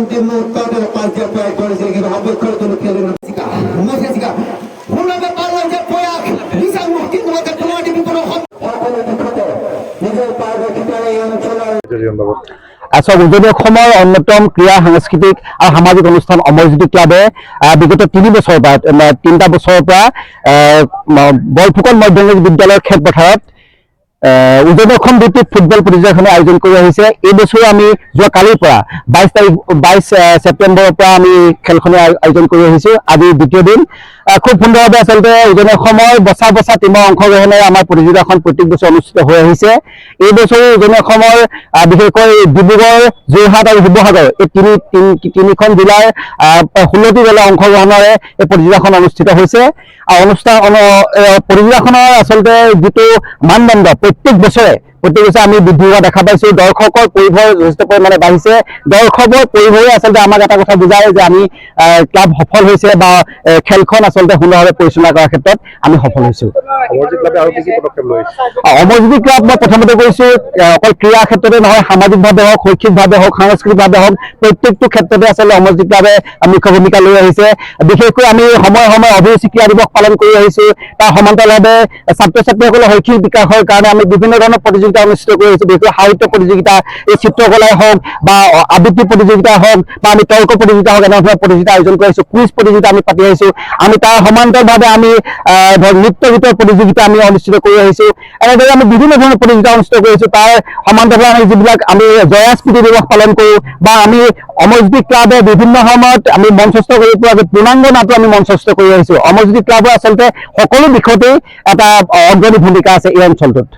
অন্তিম উজনি অসমৰ অন্যতম ক্ৰীড়া, সাংস্কৃতিক আৰু সামাজিক অনুষ্ঠান অমৰজ্যোতি ক্লাবে বিগত তিনি বছৰৰ পৰা, তিনিটা বছৰৰ পৰা বৰফুকন মধ্যমীক বিদ্যালয়ৰ খেলপথাৰত উজনি ভিত্তিক ফুটবল প্ৰতিযোগিতাখনে আয়োজন কৰি এই বছৰো আমি যোৱা কালিৰ পৰা বাইছ তাৰিখ, বাইছ ছেপ্টেম্বৰৰ পৰা আমি খেলখনে আয়োজন কৰি আহিছো। আজি দ্বিতীয় দিন। খুব সুন্দৰভাৱে আচলতে উজনি অসমৰ বচা বচা টীমৰ অংশগ্ৰহণেৰে আমাৰ প্ৰতিযোগিতাখন প্ৰত্যেক বছৰ অনুষ্ঠিত হৈ আহিছে। এই বছৰো উজনি অসমৰ বিশেষকৈ ডিব্ৰুগড়, যোৰহাট আৰু শিৱসাগৰ এই তিনি, তিনি- তিনিখন জিলাৰ ষোল্লটি জিলাৰ অংশগ্ৰহণেৰে এই প্ৰতিযোগিতাখন অনুষ্ঠিত হৈছে। আৰু অনুষ্ঠান প্ৰতিযোগিতাখনৰ আচলতে যিটো মানদণ্ড প্ৰত্যেক বছৰে প্ৰত্যেক বছৰে আমি বৃদ্ধি হোৱা দেখা পাইছো দৰ্শকৰ পৰিভৰ যথেষ্ট পৰিমাণে বাঢ়িছে। দৰ্শকৰ পৰিভৰে আচলতে আমাক এটা কথা বুজায় যে আমি ক্লাব সফল হৈছে বা খেলখন আচলতে সুন্দৰভাৱে পৰিচালনা কৰাৰ ক্ষেত্ৰত আমি সফল হৈছো। অমৰজ্যোতি ক্লাব মই প্ৰথমতে কৈছো অকল ক্ৰীড়া ক্ষেত্ৰতে নহয় সামাজিকভাৱে হওক শৈক্ষিকভাৱে হওক সাংস্কৃতিকভাৱে হওক প্ৰত্যেকটো ক্ষেত্ৰতে আচলতে অমৰজ্যোতি ক্লাবে মুখ্য ভূমিকা লৈ আহিছে। বিশেষকৈ আমি সময়ে সময়ে অভিৰুচি ক্ৰীড়া দিৱস পালন কৰি আহিছো। তাৰ সমান্তৰালভাৱে ছাত্ৰ ছাত্ৰীসকলৰ শৈক্ষিক বিকাশৰ কাৰণে আমি বিভিন্ন ধৰণৰ প্ৰতিযোগিতা অনুষ্ঠিত কৰি আহিছো সাহিত্য প্ৰতিযোগিতা, এই চিত্ৰকলাই হওক বা আবৃত্তি প্ৰতিযোগিতা হওক বা আমি তৰ্ক প্ৰতিযোগিতা হওক, এনেধৰণৰ প্ৰতিযোগিতা আয়োজন কৰি আহিছো কুইজ প্ৰতিযোগিতা আমি পাতি আহিছো। আমি তাৰ সমান্তৰভাৱে আমি নৃত্য গীতৰ প্ৰতিযোগিতা আমি অনুষ্ঠিত কৰি আহিছো। এনেদৰে আমি বিভিন্ন ধৰণৰ প্ৰতিযোগিতা অনুষ্ঠিত কৰি আহিছো তাৰ সমান্তৰালে আমি যিবিলাক আমি জয়া স্মৃতি দিৱস পালন কৰো বা আমি অমৰজ্যোতি ক্লাবে বিভিন্ন সময়ত আমি মঞ্চস্থ কৰিব পৰা পূৰ্ণাংগ নাটো আমি মঞ্চস্থ কৰি আহিছো। অমৰজ্যোতি ক্লাবৰ আচলতে সকলো দিশতেই এটা অগ্ৰণী ভূমিকা আছে এই অঞ্চলটোত।